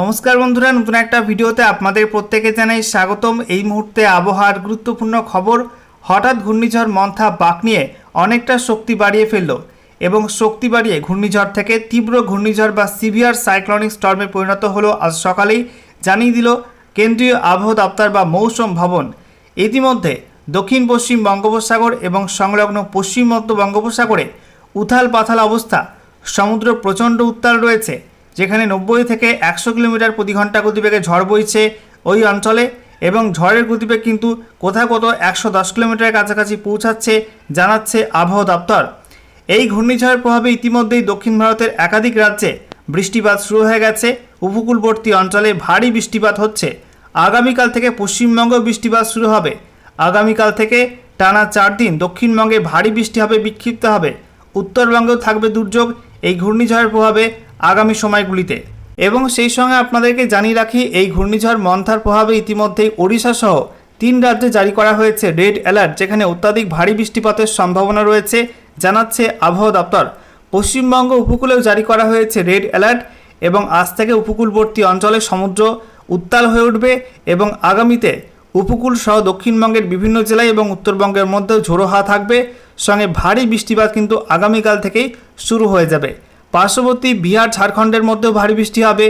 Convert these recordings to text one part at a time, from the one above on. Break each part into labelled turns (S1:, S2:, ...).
S1: নমস্কার বন্ধুরা, নতুন একটা ভিডিওতে আপনাদের প্রত্যেকে জানাই স্বাগতম। এই মুহূর্তে আবহাওয়ার গুরুত্বপূর্ণ খবর, হঠাৎ ঘূর্ণিঝড় মন্থা বাক নিয়ে অনেকটা শক্তি বাড়িয়ে ফেলল এবং শক্তি বাড়িয়ে ঘূর্ণিঝড় থেকে তীব্র ঘূর্ণিঝড় বা সিভিয়ার সাইক্লনিক স্টর্মে পরিণত হলো আজ সকালেই, জানিয়ে দিল কেন্দ্রীয় আবহাওয়া দপ্তর বা মৌসুম ভবন। ইতিমধ্যে দক্ষিণ পশ্চিম বঙ্গোপসাগর এবং সংলগ্ন পশ্চিম মধ্য বঙ্গোপসাগরে উথাল পাথাল অবস্থা, সমুদ্র প্রচণ্ড উত্তাল রয়েছে। যেখানে নব্বই থেকে একশো কিলোমিটার প্রতি ঘণ্টা গতিবেগে ঝড় বইছে ওই অঞ্চলে এবং ঝড়ের গতিবেগ কিন্তু কোথাও কোথাও একশো দশ কিলোমিটারের কাছাকাছি পৌঁছাচ্ছে জানাচ্ছে আবহাওয়া দপ্তর। এই ঘূর্ণিঝড়ের প্রভাবে ইতিমধ্যেই দক্ষিণ ভারতের একাধিক রাজ্যে বৃষ্টিপাত শুরু হয়ে গেছে। উপকূলবর্তী অঞ্চলে ভারী বৃষ্টিপাত হচ্ছে। আগামীকাল থেকে পশ্চিমবঙ্গেও বৃষ্টিপাত শুরু হবে। আগামীকাল থেকে টানা চার দিন দক্ষিণবঙ্গে ভারী বৃষ্টি হবে, বিক্ষিপ্ত হবে। উত্তরবঙ্গেও থাকবে দুর্যোগ। এই ঘূর্ণিঝড়ের প্রভাবে আগামী সময়গুলিতে। এবং সেই সঙ্গে আপনাদেরকে জানিয়ে রাখি, এই ঘূর্ণিঝড় মন্থার প্রভাবে ইতিমধ্যেই ওড়িশা সহ তিন রাজ্যে জারি করা হয়েছে রেড অ্যালার্ট, যেখানে অত্যাধিক ভারী বৃষ্টিপাতের সম্ভাবনা রয়েছে, জানাচ্ছে আবহাওয়া দপ্তর। পশ্চিমবঙ্গ উপকূলেও জারি করা হয়েছে রেড অ্যালার্ট এবং আজ থেকে উপকূলবর্তী অঞ্চলে সমুদ্র উত্তাল হয়ে উঠবে এবং আগামীতে উপকূল সহ দক্ষিণবঙ্গের বিভিন্ন জেলায় এবং উত্তরবঙ্গের মধ্যেও ঝোড়ো হাওয়া থাকবে। সঙ্গে ভারী বৃষ্টিপাত কিন্তু আগামীকাল থেকেই শুরু হয়ে যাবে। পার্শ্ববর্তী বিহার ঝাড়খণ্ডের মধ্যেও ভারী বৃষ্টি হবে।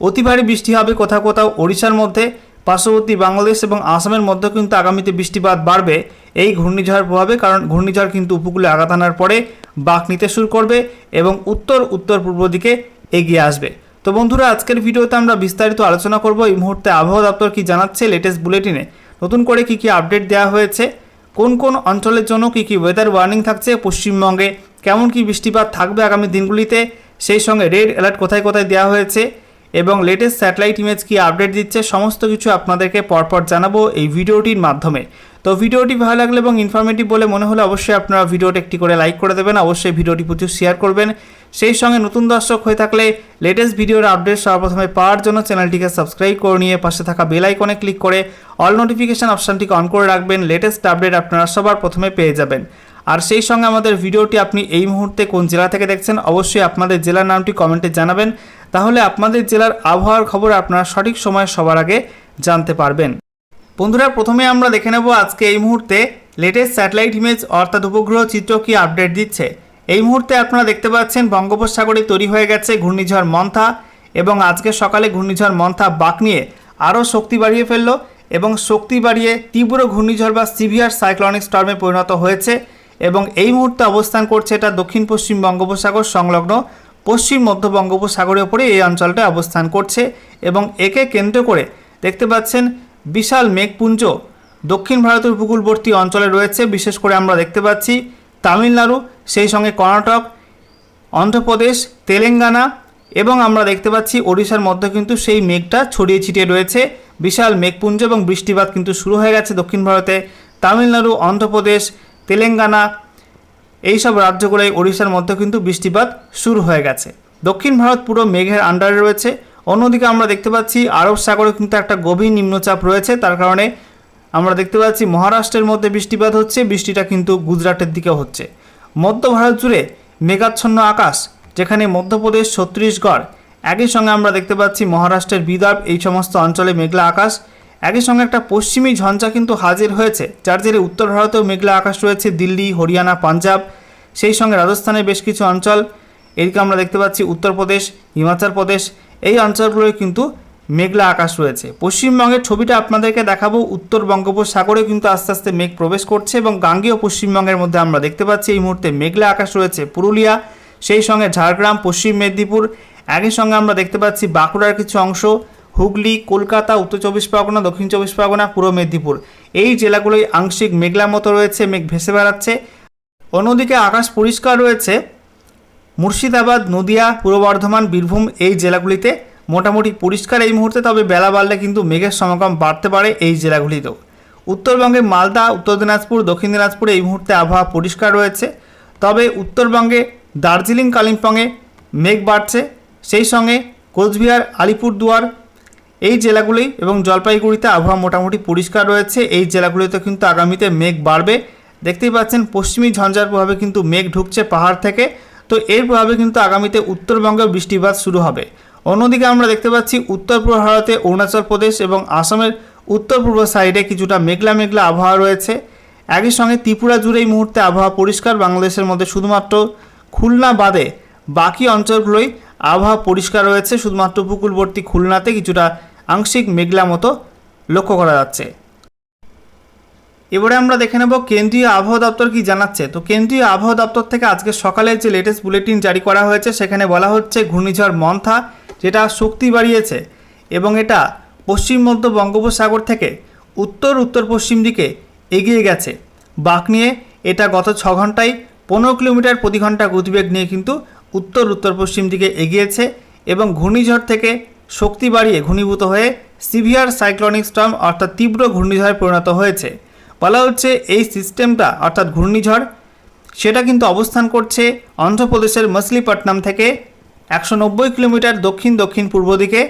S1: অতি ভারী বৃষ্টি হবে কোথাও কোথাও ওড়িশার মধ্যে। পার্শ্ববর্তী বাংলাদেশ এবং আসামের মধ্যেও কিন্তু আগামীতে বৃষ্টিপাত বাড়বে। এই ঘূর্ণিঝড়ের প্রভাবে কারণ ঘূর্ণিঝড় কিন্তু উপকূলে আঘাত আনার পরে বাঁক নিতে শুরু করবে এবং উত্তর উত্তর পূর্ব দিকে এগিয়ে আসবে। তো বন্ধুরা, আজকের ভিডিওতে আমরা বিস্তারিত আলোচনা করব। এই মুহূর্তে আবহাওয়া দপ্তর কি জানাচ্ছে লেটেস্ট বুলেটিনে নতুন করে কি কি আপডেট দেওয়া হয়েছে? কোন কোন অঞ্চলের জন্য কি কি ওয়েদার ওয়ার্নিং থাকছে? পশ্চিমবঙ্গে কেমন কি বৃষ্টিপাত থাকবে আগামী দিনগুলিতে? সেই সঙ্গে রেড অ্যালার্ট কোথায় কোথায় দেওয়া হয়েছে? এবং লেটেস্ট স্যাটেলাইট ইমেজ কি আপডেট দিচ্ছে? সমস্ত কিছু আপনাদেরকে পরপর জানাব এই ভিডিওটির মাধ্যমে। তো ভিডিওটি ভালো লাগলে এবং ইনফরমেটিভ বলে মনে হলে অবশ্যই আপনারা ভিডিওটি একটি করে লাইক করে দেবেন, অবশ্যই ভিডিওটি প্রচুর শেয়ার করবেন। সেই সঙ্গে নতুন দর্শক হয়ে থাকলে লেটেস্ট ভিডিওর আপডেট সর্বপ্রথমে পাওয়ার জন্য চ্যানেলটিকে সাবস্ক্রাইব করে নিয়ে পাশে থাকা বেল আইকনে ক্লিক করে অল নোটিফিকেশান অপশানটিকে অন করে রাখবেন। লেটেস্ট আপডেট আপনারা সবার প্রথমে পেয়ে যাবেন। আর সেই সঙ্গে আমাদের ভিডিওটি আপনি এই মুহূর্তে কোন জেলা থেকে দেখছেন, অবশ্যই আপনাদের জেলার নামটি কমেন্টে জানাবেন। তাহলে আপনাদের জেলার আবহাওয়ার খবর আপনারা সঠিক সময়ে সবার আগে জানতে পারবেন। বন্ধুরা, প্রথমে আমরা দেখে নেব আজকে এই মুহূর্তে লেটেস্ট স্যাটেলাইট ইমেজ অর্থাৎ উপগ্রহ চিত্র কি আপডেট দিচ্ছে। এই মুহূর্তে আপনারা দেখতে পাচ্ছেন বঙ্গোপসাগরে তৈরি হয়ে গেছে ঘূর্ণিঝড় মন্থা এবং আজকে সকালে ঘূর্ণিঝড় মন্থা বাক নিয়ে আরও শক্তি বাড়িয়ে ফেলল এবং শক্তি বাড়িয়ে তীব্র ঘূর্ণিঝড় বা সিভিয়ার সাইক্লনিক স্টর্মে পরিণত হয়েছে। এবং এই মুহূর্তে অবস্থান করছে এটা দক্ষিণ পশ্চিম বঙ্গোপসাগর সংলগ্ন পশ্চিম মধ্য বঙ্গোপসাগরের উপরে এই অঞ্চলটা অবস্থান করছে এবং একে কেন্দ্র করে দেখতে পাচ্ছেন বিশাল মেঘপুঞ্জ। দক্ষিণ ভারতের উপকূলবর্তী অঞ্চলে রয়েছে, বিশেষ করে আমরা দেখতে পাচ্ছি তামিলনাড়ু, সেই সঙ্গে কর্ণাটক, অন্ধ্রপ্রদেশ, তেলেঙ্গানা এবং আমরা দেখতে পাচ্ছি ওড়িশার মধ্যে কিন্তু সেই মেঘটা ছড়িয়ে ছিটিয়ে রয়েছে। বিশাল মেঘপুঞ্জ এবং বৃষ্টিপাত কিন্তু শুরু হয়ে গেছে দক্ষিণ ভারতে। তামিলনাড়ু, অন্ধ্রপ্রদেশ তেলেঙ্গানা, এইসব রাজ্যগুলোয় ওড়িশার মধ্যে কিন্তু বৃষ্টিপাত শুরু হয়ে গেছে। দক্ষিণ ভারত পুরো মেঘের আন্ডারে রয়েছে। অন্যদিকে আমরা দেখতে পাচ্ছি আরব সাগরে কিন্তু একটা গভীর নিম্নচাপ রয়েছে। তার কারণে আমরা দেখতে পাচ্ছি মহারাষ্ট্রের মধ্যে বৃষ্টিপাত হচ্ছে, বৃষ্টিটা কিন্তু গুজরাটের দিকে হচ্ছে। মধ্য ভারত জুড়ে মেঘাচ্ছন্ন আকাশ, যেখানে মধ্যপ্রদেশ, ছত্তিশগড়, একই সঙ্গে আমরা দেখতে পাচ্ছি মহারাষ্ট্রের বিদর্ভ, এই সমস্ত অঞ্চলে মেঘলা আকাশ। একই সঙ্গে একটা পশ্চিমী ঝঞ্ঝা কিন্তু হাজির হয়েছে। যার জেরে উত্তর ভারতেও মেঘলা আকাশ রয়েছে, দিল্লি, হরিয়ানা, পাঞ্জাব, সেই সঙ্গে রাজস্থানের বেশ কিছু অঞ্চল। এদিকে আমরা দেখতে পাচ্ছি উত্তরপ্রদেশ, হিমাচল প্রদেশ, এই অঞ্চলগুলোয় কিন্তু মেঘলা আকাশ রয়েছে। পশ্চিমবঙ্গের ছবিটা আপনাদেরকে দেখাবো। উত্তর বঙ্গোপসাগরে কিন্তু আস্তে আস্তে মেঘ প্রবেশ করছে এবং গাঙ্গেয় পশ্চিমবঙ্গের মধ্যে আমরা দেখতে পাচ্ছি এই মুহূর্তে মেঘলা আকাশ রয়েছে পুরুলিয়া, সেই সঙ্গে ঝাড়গ্রাম, পশ্চিম মেদিনীপুর। একই সঙ্গে আমরা দেখতে পাচ্ছি বাঁকুড়ার কিছু অংশ। হুগলি, কলকাতা, উত্তর চব্বিশ পরগনা, দক্ষিণ চব্বিশ পরগনা, পূর্ব মেদিনীপুর। এই জেলাগুলোই আংশিক মেঘলা মতো রয়েছে, মেঘ ভেসে বেড়াচ্ছে। অন্যদিকে আকাশ পরিষ্কার রয়েছে। মুর্শিদাবাদ, নদিয়া, পূর্ব বর্ধমান, বীরভূম এই জেলাগুলিতে মোটামুটি পরিষ্কার এই মুহূর্তে, তবে বেলা বাড়লে কিন্তু মেঘের সমাগম বাড়তে পারে এই জেলাগুলিতেও। উত্তরবঙ্গে মালদা, উত্তর দিনাজপুর, দক্ষিণ দিনাজপুরে এই মুহূর্তে আবহাওয়া পরিষ্কার রয়েছে। তবে উত্তরবঙ্গে দার্জিলিং, কালিম্পংয়ে মেঘ বাড়ছে। সেই সঙ্গে কোচবিহার, আলিপুরদুয়ার এই জেলাগুলি এবং জলপাইগুড়িতে আবহাওয়া মোটামুটি পরিষ্কার রয়েছে। এই জেলাগুলিতে কিন্তু আগামীতে মেঘ বাড়বে। দেখতেই পাচ্ছেন, পশ্চিমী ঝঞ্ঝার প্রভাবে কিন্তু মেঘ ঢুকছে পাহাড় থেকে। তো এর প্রভাবে কিন্তু আগামীতে উত্তরবঙ্গে বৃষ্টিপাত শুরু হবে। অন্যদিকে আমরা দেখতে পাচ্ছি, উত্তর পূর্ব ভারতে অরুণাচল প্রদেশ এবং আসামের উত্তর পূর্ব সাইডে কিছুটা মেঘলা মেঘলা আবহাওয়া রয়েছে। একই সঙ্গে ত্রিপুরা জুড়ে এই মুহূর্তে আবহাওয়া পরিষ্কার। বাংলাদেশের মধ্যে শুধুমাত্র খুলনা বাদে বাকি অঞ্চলগুলোই আবহাওয়া পরিষ্কার রয়েছে। শুধুমাত্র উপকূলবর্তী খুলনাতে কিছুটা আংশিক মেঘলা মতো লক্ষ্য করা যাচ্ছে। এবারে আমরা দেখে নেব কেন্দ্রীয় আবহাওয়া দপ্তর কি জানাচ্ছে। তো কেন্দ্রীয় আবহাওয়া দপ্তর থেকে আজকে সকালে যে লেটেস্ট বুলেটিন জারি করা হয়েছে, সেখানে বলা হচ্ছে ঘূর্ণিঝড় মন্থা, যেটা শক্তি বাড়িয়েছে এবং এটা পশ্চিম মধ্য বঙ্গোপসাগর থেকে উত্তর উত্তর পশ্চিম দিকে এগিয়ে গেছে। বাঁক নিয়ে এটা গত ছ ঘন্টায় পনেরো কিলোমিটার প্রতি ঘণ্টা গতিবেগ নিয়ে কিন্তু উত্তর উত্তর পশ্চিম দিকে এগিয়েছে এবং ঘূর্ণিঝড় থেকে শক্তি বাড়িয়ে ঘনীভূত হয়ে সিভিয়ার সাইক্লনিক স্টর্ম অর্থাৎ তীব্র ঘূর্ণিঝড়ে পরিণত হয়েছে। বলা হচ্ছে এই সিস্টেমটা অর্থাৎ ঘূর্ণিঝড়, সেটা কিন্তু অবস্থান করছে অন্ধ্রপ্রদেশের মছলিপট্টনম থেকে একশো নব্বই কিলোমিটার দক্ষিণ দক্ষিণ পূর্ব দিকে,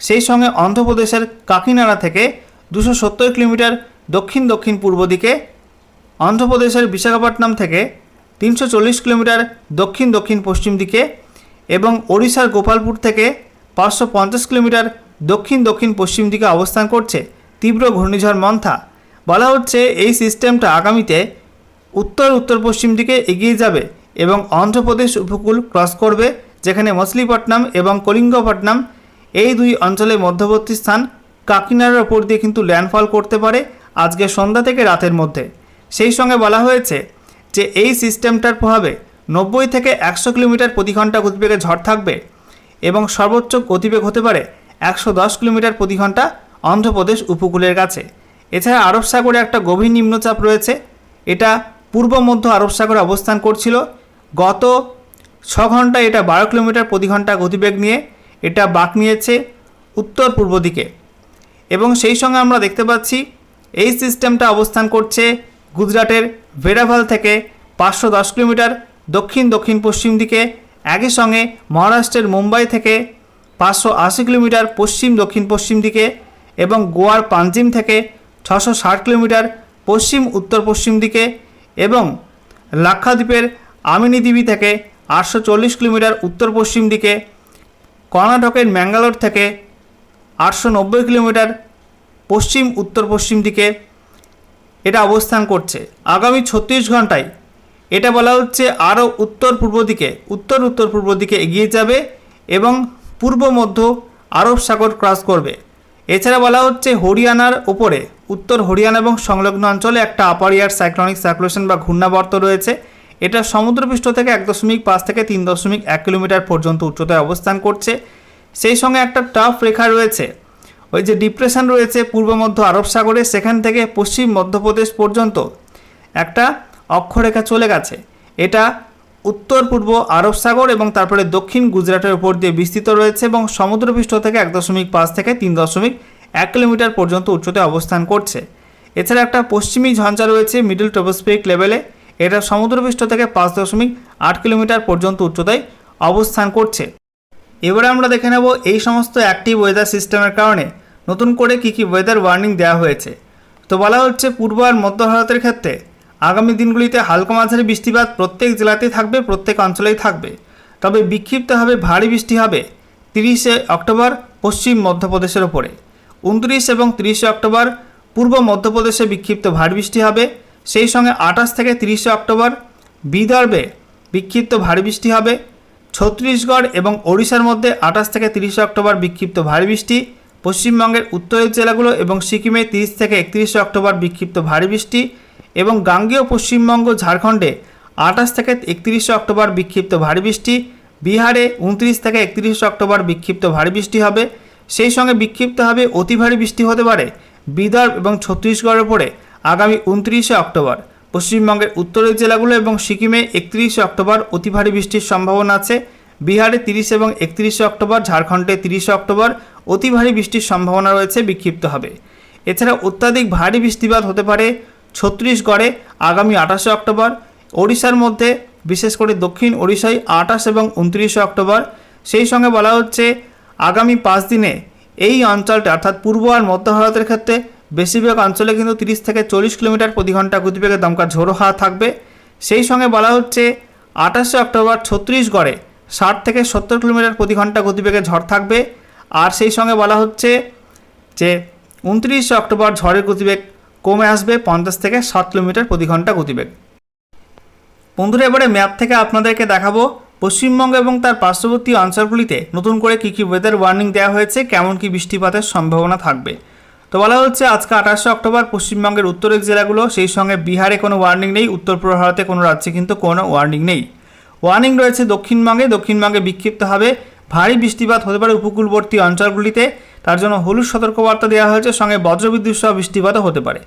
S1: সেই সঙ্গে অন্ধ্রপ্রদেশের কাকিনাড়া থেকে দুশো সত্তর কিলোমিটার দক্ষিণ দক্ষিণ পূর্ব দিকে, অন্ধ্রপ্রদেশের বিশাখাপট্টনম থেকে তিনশো চল্লিশ কিলোমিটার দক্ষিণ দক্ষিণ পশ্চিম দিকে এবং ওড়িশার গোপালপুর থেকে পাঁচশো পঞ্চাশ কিলোমিটার দক্ষিণ দক্ষিণ পশ্চিম দিকে অবস্থান করছে তীব্র ঘূর্ণিঝড় মন্থা। বলা হচ্ছে এই সিস্টেমটা আগামীতে উত্তর উত্তর পশ্চিম দিকে এগিয়ে যাবে এবং অন্ধ্রপ্রদেশ উপকূল ক্রস করবে, যেখানে মছলিপট্টনম এবং কলিঙ্গপট্টনম, এই দুই অঞ্চলের মধ্যবর্তী স্থান কাকিনাড়ার ওপর দিয়ে কিন্তু ল্যান্ডফল করতে পারে আজকে সন্ধ্যা থেকে রাতের মধ্যে। সেই সঙ্গে বলা হয়েছে যে এই সিস্টেমটার প্রভাবে নব্বই থেকে একশো কিলোমিটার প্রতি ঘণ্টা গতিবেগে ঝড় থাকবে। এবং সর্বোচ্চ গতিবেগ হতে পারে একশো দশ কিলোমিটার প্রতি ঘণ্টা অন্ধ্রপ্রদেশ উপকূলের কাছে। এছাড়া আরব সাগরে একটা গভীর নিম্নচাপ রয়েছে। এটা পূর্ব মধ্য আরব সাগরে অবস্থান করছিল। গত ছ ঘণ্টা এটা বারো কিলোমিটার প্রতি ঘণ্টা গতিবেগ নিয়ে এটা বাঁক নিয়েছে উত্তর পূর্ব দিকে। এবং সেই সঙ্গে আমরা দেখতে পাচ্ছি এই সিস্টেমটা অবস্থান করছে গুজরাটের ভেরাভাল থেকে পাঁচশো দশ কিলোমিটার দক্ষিণ দক্ষিণ পশ্চিম দিকে একই সঙ্গে মহারাষ্ট্রের মুম্বাই থেকে পাঁচশো আশি কিলোমিটার পশ্চিম, দক্ষিণ পশ্চিম দিকে এবং গোয়ার পাঞ্জিম থেকে ছশো ষাট কিলোমিটার পশ্চিম, উত্তর পশ্চিম দিকে এবং লাক্ষাদ্বীপের আমিনি দ্বীপি থেকে আটশো চল্লিশ কিলোমিটার উত্তর পশ্চিম দিকে, কর্ণাটকের ম্যাঙ্গালোর থেকে আটশো নব্বই কিলোমিটার পশ্চিম, উত্তর পশ্চিম দিকে এটা অবস্থান করছে। আগামী ছত্রিশ ঘন্টায় এটা বলা হচ্ছে আরও উত্তর পূর্ব দিকে, উত্তর উত্তর পূর্ব দিকে এগিয়ে যাবে এবং পূর্ব মধ্য আরব সাগর ক্রস করবে। এছাড়া বলা হচ্ছে হরিয়ানার ওপরে উত্তর হরিয়ানা এবং সংলগ্ন অঞ্চলে একটা আপার ইয়ার সাইক্লনিক সার্কুলেশন বা ঘূর্ণাবর্ত রয়েছে। এটা সমুদ্রপৃষ্ঠ থেকে এক দশমিক পাঁচ থেকে তিন দশমিক এক কিলোমিটার পর্যন্ত উচ্চতায় অবস্থান করছে। সেই সঙ্গে একটা টাফ রেখা রয়েছে, ওই যে ডিপ্রেশন রয়েছে পূর্ব মধ্য আরব সাগরে, সেখান থেকে পশ্চিম মধ্যপ্রদেশ পর্যন্ত। একটা অক্ষরেখা চলে গেছে। এটা উত্তর, পূর্ব, আরব সাগর এবং তারপরে দক্ষিণ গুজরাটের উপর দিয়ে বিস্তৃত রয়েছে এবং সমুদ্রপৃষ্ঠ থেকে এক দশমিক পাঁচ থেকে তিন দশমিক এক কিলোমিটার পর্যন্ত উচ্চতায় অবস্থান করছে। এছাড়া একটা পশ্চিমী ঝঞ্ঝা রয়েছে মিডল ট্রোপোস্ফিরিক লেভেলে। এটা সমুদ্রপৃষ্ঠ থেকে পাঁচ দশমিক আট কিলোমিটার পর্যন্ত উচ্চতায় অবস্থান করছে। এবারে আমরা দেখে নেব এই সমস্ত অ্যাক্টিভ ওয়েদার সিস্টেমের কারণে নতুন করে কী কী ওয়েদার ওয়ার্নিং দেওয়া হয়েছে। তো বলা হচ্ছে পূর্ব আর মধ্য ভারতের ক্ষেত্রে আগামী দিনগুলিতে হালকা মাঝারি বৃষ্টিপাত প্রত্যেক জেলাতেই থাকবে, প্রত্যেক অঞ্চলেই থাকবে। তবে বিক্ষিপ্তভাবে ভারী বৃষ্টি হবে তিরিশে অক্টোবর পশ্চিম মধ্যপ্রদেশের ওপরে উনত্রিশ এবং তিরিশে অক্টোবর পূর্ব মধ্যপ্রদেশে বিক্ষিপ্ত ভারী বৃষ্টি হবে। সেই সঙ্গে আঠাশ থেকে তিরিশে অক্টোবর বিদর্ভে বিক্ষিপ্ত ভারী বৃষ্টি হবে। ছত্তিশগড় এবং ওড়িশার মধ্যে আঠাশ থেকে তিরিশে অক্টোবর বিক্ষিপ্ত ভারী বৃষ্টি। পশ্চিমবঙ্গের উত্তরের জেলাগুলো এবং সিকিমে তিরিশ থেকে একত্রিশে অক্টোবর বিক্ষিপ্ত ভারী বৃষ্টি। এবং গাঙ্গেয় পশ্চিমবঙ্গ ঝাড়খণ্ডে আঠাশ থেকে একত্রিশে অক্টোবর বিক্ষিপ্ত ভারী বৃষ্টি, বিহারে উনত্রিশ থেকে একত্রিশে অক্টোবর বিক্ষিপ্ত ভারী বৃষ্টি হবে। সেই সঙ্গে বিক্ষিপ্ত হবে অতি ভারী বৃষ্টি হতে পারে বিদর্ভ এবং ছত্তিশগড়ের উপরে আগামী উনত্রিশে অক্টোবর। পশ্চিমবঙ্গের উত্তরের জেলাগুলো এবং সিকিমে একত্রিশে অক্টোবর অতি ভারী বৃষ্টির সম্ভাবনা আছে। বিহারে তিরিশ এবং একত্রিশে অক্টোবর, ঝাড়খণ্ডে তিরিশে অক্টোবর অতি ভারী বৃষ্টির সম্ভাবনা রয়েছে বিক্ষিপ্ত হবে। এছাড়া অত্যাধিক ভারী বৃষ্টিপাত হতে পারে ছত্তিশগড়ে আগামী আঠাশে অক্টোবর, ওড়িশার মধ্যে, বিশেষ করে দক্ষিণ ওড়িশায় আঠাশ এবং উনত্রিশে অক্টোবর। সেই সঙ্গে বলা হচ্ছে, আগামী পাঁচ দিনে এই অঞ্চলটা, অর্থাৎ পূর্ব আর মধ্য ভারতের ক্ষেত্রে, বেশিরভাগ অঞ্চলে কিন্তু তিরিশ থেকে চল্লিশ কিলোমিটার প্রতি ঘণ্টা গতিবেগে দমকা ঝোড়ো হাওয়া থাকবে। সেই সঙ্গে বলা হচ্ছে, আঠাশে অক্টোবর ছত্তিশগড়ে ষাট থেকে সত্তর কিলোমিটার প্রতি ঘণ্টা গতিবেগে ঝড় থাকবে। আর সেই সঙ্গে বলা হচ্ছে যে, উনত্রিশে অক্টোবর ঝড়ের গতিবেগ কমে আসবে পঞ্চাশ থেকে ষাট কিলোমিটার প্রতি ঘণ্টা গতিবেগ। বন্ধুরা, এবারে ম্যাপ থেকে আপনাদেরকে দেখাবো পশ্চিমবঙ্গ এবং তার পার্শ্ববর্তী অঞ্চলগুলিতে নতুন করে কী কী ওয়েদার ওয়ার্নিং দেওয়া হয়েছে, কেমন কী বৃষ্টিপাতের সম্ভাবনা থাকবে। তো বলা হচ্ছে, আজকে আঠাশে অক্টোবর পশ্চিমবঙ্গের উত্তরের জেলাগুলো, সেই সঙ্গে বিহারে কোনো ওয়ার্নিং নেই উত্তর পূর্ব ভারতে কোনো রাজ্যে কিন্তু কোনো ওয়ার্নিং নেই। ওয়ার্নিং রয়েছে দক্ষিণবঙ্গে দক্ষিণবঙ্গে বিক্ষিপ্ত হবে ভারী বৃষ্টিপাত হতে পারে উপকূলবর্তী অঞ্চলগুলিতে, তার জন্য হলুদ সতর্কবার্তা দেওয়া হয়েছে, সঙ্গে বজ্রবিদ্যুৎ সহ বৃষ্টিপাতও হতে পারে।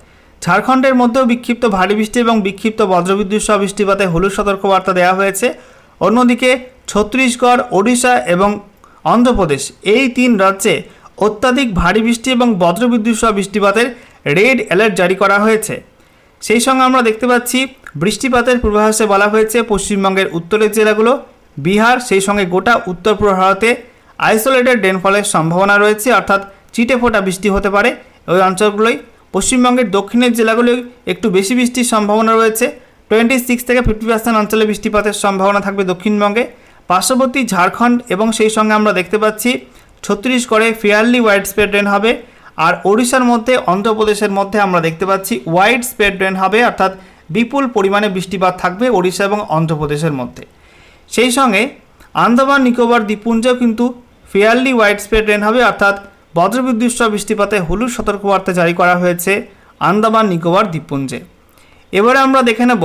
S1: ঝাড়খণ্ডের মধ্যেও বিক্ষিপ্ত ভারী বৃষ্টি এবং বিক্ষিপ্ত বজ্রবিদ্যুৎ সহ বৃষ্টিপাতে হলুদ সতর্কবার্তা দেওয়া হয়েছে। অন্যদিকে ছত্তিশগড়, ওড়িশা এবং অন্ধ্রপ্রদেশ এই তিন রাজ্যে অত্যাধিক ভারী বৃষ্টি এবং বজ্রবিদ্যুৎ সহ বৃষ্টিপাতের রেড অ্যালার্ট জারি করা হয়েছে। সেই সঙ্গে আমরা দেখতে পাচ্ছি, বৃষ্টিপাতের পূর্বাভাসে বলা হয়েছে, পশ্চিমবঙ্গের উত্তরের জেলাগুলো, বিহার, সেই সঙ্গে গোটা উত্তর পূর্ব ভারতে আইসোলেটেড রেনফলের সম্ভাবনা রয়েছে, অর্থাৎ চিটে ফোটা বৃষ্টি হতে পারে। ওই অঞ্চলগুলোই পশ্চিমবঙ্গের দক্ষিণের জেলাগুলোই একটু বেশি বৃষ্টির সম্ভাবনা রয়েছে। টোয়েন্টি সিক্স থেকে ফিফটি পার্সেন্ট অঞ্চলে বৃষ্টিপাতের সম্ভাবনা থাকবে দক্ষিণবঙ্গে। পার্শ্ববর্তী ঝাড়খণ্ড এবং সেই সঙ্গে আমরা দেখতে পাচ্ছি, ছত্তিশগড়ে ফেয়ারলি ওয়াইড স্প্রেড রেন হবে। আর ওড়িশার মধ্যে, অন্ধ্রপ্রদেশের মধ্যে আমরা দেখতে পাচ্ছি ওয়াইড স্প্রেড রেন হবে, অর্থাৎ বিপুল পরিমাণে বৃষ্টিপাত থাকবে ওড়িশা এবং অন্ধ্রপ্রদেশের মধ্যে। সেই সঙ্গে আন্দামান, নিকোবর, দ্বীপপুঞ্জেও কিন্তু ফেয়ারলি ওয়াইড স্প্রেড রেন হবে, অর্থাৎ বজ্রবিদ্যুৎ সহ বৃষ্টিপাতে হলুদ সতর্কবার্তা জারি করা হয়েছে আন্দামান নিকোবর দ্বীপপুঞ্জে। এবারে আমরা দেখে নেব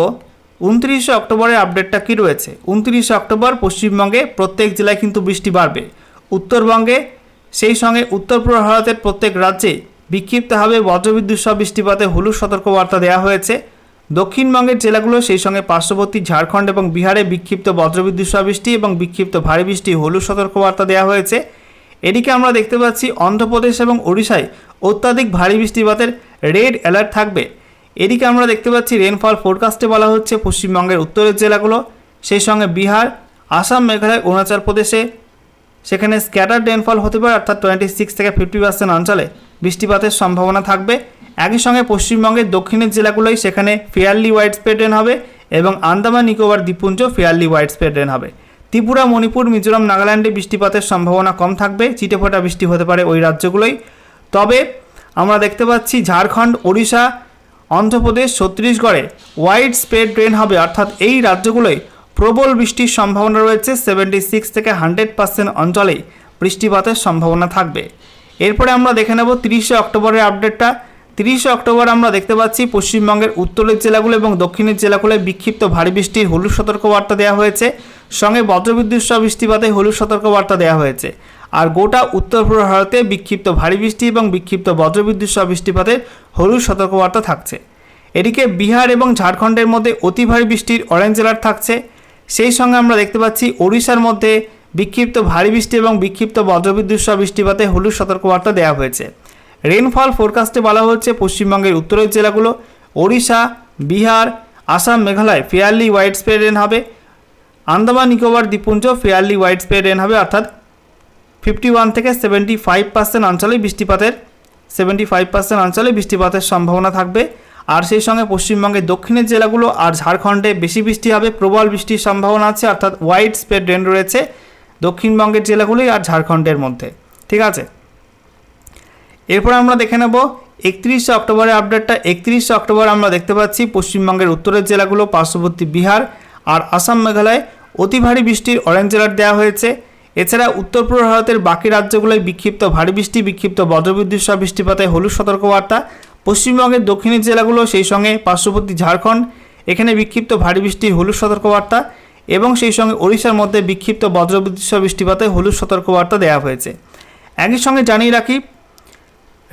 S1: উনত্রিশে অক্টোবরের আপডেটটা কী রয়েছে। উনত্রিশে অক্টোবর পশ্চিমবঙ্গে প্রত্যেক জেলায় কিন্তু বৃষ্টি বাড়বে। উত্তরবঙ্গে সেই সঙ্গে উত্তর পূর্ব ভারতের প্রত্যেক রাজ্যে বিক্ষিপ্তভাবে বজ্রবিদ্যুৎ সহ বৃষ্টিপাতে হলুদ সতর্কবার্তা দেওয়া হয়েছে। দক্ষিণবঙ্গের জেলাগুলো সেই সঙ্গে পার্শ্ববর্তী ঝাড়খণ্ড এবং বিহারে বিক্ষিপ্ত বজ্রবিদ্যুৎ সহ বৃষ্টি এবং বিক্ষিপ্ত ভারী বৃষ্টি হলুদ সতর্কবার্তা দেওয়া হয়েছে। এদিকে আমরা দেখতে পাচ্ছি অন্ধ্রপ্রদেশ এবং ওড়িশায় অত্যাধিক ভারী বৃষ্টিপাতের রেড অ্যালার্ট থাকবে। এদিকে আমরা দেখতে পাচ্ছি রেনফল ফোরকাস্টে বলা হচ্ছে পশ্চিমবঙ্গের উত্তরের জেলাগুলো, সেই সঙ্গে বিহার, আসাম, মেঘালয়, অরুণাচল প্রদেশে। সেখানে স্ক্যাটার রেনফল হতে পারে, অর্থাৎ টোয়েন্টি সিক্স থেকে ফিফটি পার্সেন্ট অঞ্চলে বৃষ্টিপাতের সম্ভাবনা থাকবে। একই সঙ্গে পশ্চিমবঙ্গের দক্ষিণের জেলাগুলোই সেখানে ফেয়ারলি ওয়াইড স্প্রেড রেন হবে এবং আন্দামান, নিকোবর দ্বীপপুঞ্জ ফেয়ারলি ওয়াইড স্প্রেড রেন হবে। ত্রিপুরা, মণিপুর, মিজোরাম, নাগাল্যান্ডে বৃষ্টিপাতের সম্ভাবনা কম থাকবে। চিটেফোঁটা বৃষ্টি হতে পারে ওই রাজ্যগুলোই। তবে আমরা দেখতে পাচ্ছি ঝাড়খণ্ড, ওড়িশা, অন্ধ্রপ্রদেশ, ছত্তিশগড়ে ওয়াইড স্প্রেড রেন হবে। অর্থাৎ এই রাজ্যগুলোয় প্রবল বৃষ্টির সম্ভাবনা রয়েছে। সেভেন্টি সিক্স থেকে হান্ড্রেড পার্সেন্ট অঞ্চলেই বৃষ্টিপাতের সম্ভাবনা থাকবে। এরপরে আমরা দেখে নেব তিরিশে অক্টোবরের আপডেটটা তিরিশে অক্টোবর আমরা দেখতে পাচ্ছি পশ্চিমবঙ্গের উত্তরের জেলাগুলো এবং দক্ষিণের জেলাগুলোয় বিক্ষিপ্ত ভারী বৃষ্টির হলুদ সতর্কবার্তা দেওয়া হয়েছে। সঙ্গে বজ্রবিদ্যুৎ সহ বৃষ্টিপাতে হলুদ সতর্কবার্তা দেওয়া হয়েছে। আর গোটা উত্তর পূর্ব ভারতে বিক্ষিপ্ত ভারী বৃষ্টি এবং বিক্ষিপ্ত বজ্রবিদ্যুৎ সহ বৃষ্টিপাতের হলুদ সতর্কবার্তা থাকছে। এদিকে বিহার এবং ঝাড়খণ্ডের মধ্যে অতি ভারী বৃষ্টির অরেঞ্জ অ্যালার্ট থাকছে। সেই সঙ্গে আমরা দেখতে পাচ্ছি ওড়িশার মধ্যে বিক্ষিপ্ত ভারী বৃষ্টি এবং বিক্ষিপ্ত বজ্রবিদ্যুৎ সহ বৃষ্টিপাতে হলুদ সতর্কবার্তা দেওয়া হয়েছে। রেনফল ফোরকাস্টে বলা হচ্ছে পশ্চিমবঙ্গের উত্তরের জেলাগুলো, Odisha, Bihar, Assam, Meghalaya fairly wide spread rain হবে। আন্দামান, নিকোবর দ্বীপপুঞ্জ ফেয়ারলি ওয়াইড স্প্রেড রেন হবে, অর্থাৎ ফিফটি ওয়ান থেকে সেভেন্টি ফাইভ পার্সেন্ট অঞ্চলে বৃষ্টিপাতের সেভেন্টি ফাইভ পার্সেন্ট অঞ্চলে বৃষ্টিপাতের সম্ভাবনা থাকবে। আর সেই সঙ্গে পশ্চিমবঙ্গের দক্ষিণের জেলাগুলো আর ঝাড়খণ্ডে বেশি বৃষ্টি হবে, প্রবল বৃষ্টির সম্ভাবনা আছে, অর্থাৎ ওয়াইড স্প্রেড রেন রয়েছে দক্ষিণবঙ্গের জেলাগুলোই আর ঝাড়খণ্ডের মধ্যে। ঠিক আছে? এরপর আমরা দেখে নেব একত্রিশে অক্টোবরের আপডেটটা একত্রিশে অক্টোবর আমরা দেখতে পাচ্ছি পশ্চিমবঙ্গের উত্তরের জেলাগুলো পার্শ্ববর্তী বিহার আর আসাম মেঘালয়। অতি ভারী বৃষ্টির অরেঞ্জ অ্যালার্ট দেওয়া হয়েছে। এছাড়া উত্তর পূর্ব ভারতের বাকি রাজ্যগুলোয় বিক্ষিপ্ত ভারী বৃষ্টি, বিক্ষিপ্ত বজ্রবিদ্যুৎ সহ বৃষ্টিপাতে হলুদ সতর্কবার্তা। পশ্চিমবঙ্গের দক্ষিণের জেলাগুলো সেই সঙ্গে পার্শ্ববর্তী ঝাড়খণ্ড, এখানে বিক্ষিপ্ত ভারী বৃষ্টির হলুদ সতর্কবার্তা এবং সেই সঙ্গে ওড়িশার মধ্যে বিক্ষিপ্ত বজ্রবিদ্যুৎ সহ বৃষ্টিপাতে হলুদ সতর্কবার্তা দেওয়া হয়েছে। একই সঙ্গে জানিয়ে রাখি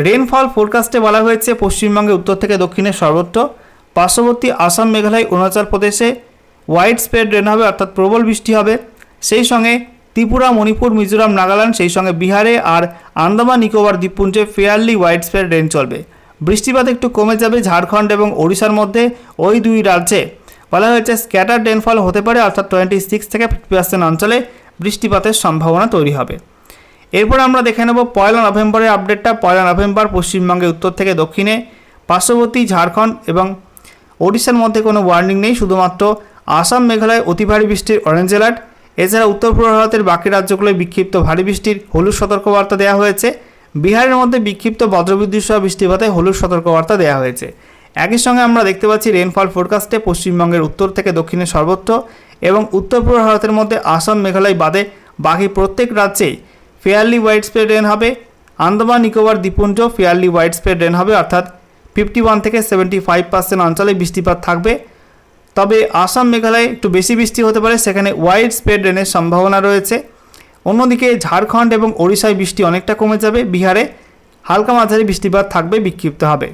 S1: রেনফল ফোরকাস্টে বলা হয়েছে পশ্চিমবঙ্গে উত্তর থেকে দক্ষিণে সর্বত্র। পার্শ্ববর্তী আসাম, মেঘালয়, অরুণাচল প্রদেশে ওয়াইড স্প্রেড রেন হবে, অর্থাৎ প্রবল বৃষ্টি হবে। সেই সঙ্গে ত্রিপুরা, মণিপুর, মিজোরাম, নাগাল্যান্ড, সেই সঙ্গে বিহারে আর আন্দামান, নিকোবর, দ্বীপপুঞ্জে ফেয়ারলি ওয়াইড স্প্রেড রেন চলবে। বৃষ্টিপাত একটু কমে যাবে ঝাড়খণ্ড এবং ওড়িশার মধ্যে ওই দুই রাজ্যে। বলা হয়েছে স্ক্যাটার রেনফল হতে পারে, অর্থাৎ টোয়েন্টি সিক্স থেকে ফিফটি পার্সেন্ট অঞ্চলে বৃষ্টিপাতের সম্ভাবনা তৈরি হবে। এরপর আমরা দেখে নেব পয়লা নভেম্বরের আপডেটটা পয়লা নভেম্বর পশ্চিমবঙ্গের উত্তর থেকে দক্ষিণে, পার্শ্ববর্তী, ঝাড়খণ্ড এবং ওড়িশার মধ্যে কোনো ওয়ার্নিং নেই, শুধুমাত্র আসাম, মেঘালয়, অতি ভারী বৃষ্টির অরেঞ্জ অ্যালার্ট এছাড়া উত্তর পূর্ব ভারতের বাকি রাজ্যগুলোয় বিক্ষিপ্ত ভারী বৃষ্টির হলুদ সতর্কবার্তা দেওয়া হয়েছে। বিহারের মধ্যে বিক্ষিপ্ত বজ্রবিদ্যুৎ সহ বৃষ্টিপাতে হলুদ সতর্কবার্তা দেওয়া হয়েছে। একই সঙ্গে আমরা দেখতে পাচ্ছি রেনফল ফোরকাস্টে পশ্চিমবঙ্গের উত্তর থেকে দক্ষিণে সর্বত্র এবং উত্তর পূর্ব ভারতের মধ্যে আসাম, মেঘালয় বাদে বাকি প্রত্যেক রাজ্যেই ফেয়ারলি ওয়াইড স্প্রেড রেন হবে। আন্দামান নিকোবর দ্বীপপুঞ্জ ফেয়ারলি ওয়াইড স্প্রেড রেন হবে, অর্থাৎ ফিফটি ওয়ান থেকে সেভেন্টি ফাইভ পার্সেন্ট অঞ্চলে বৃষ্টিপাত থাকবে। তবে আসাম, মেঘালয়ে একটু বেশি বৃষ্টি হতে পারে, সেখানে ওয়াইড স্প্রেড রেনের সম্ভাবনা রয়েছে। অন্যদিকে ঝাড়খণ্ড এবং ওড়িশায় বৃষ্টি অনেকটা কমে যাবে। বিহারে হালকা মাঝারি বৃষ্টিপাত থাকবে, বিক্ষিপ্ত হবে।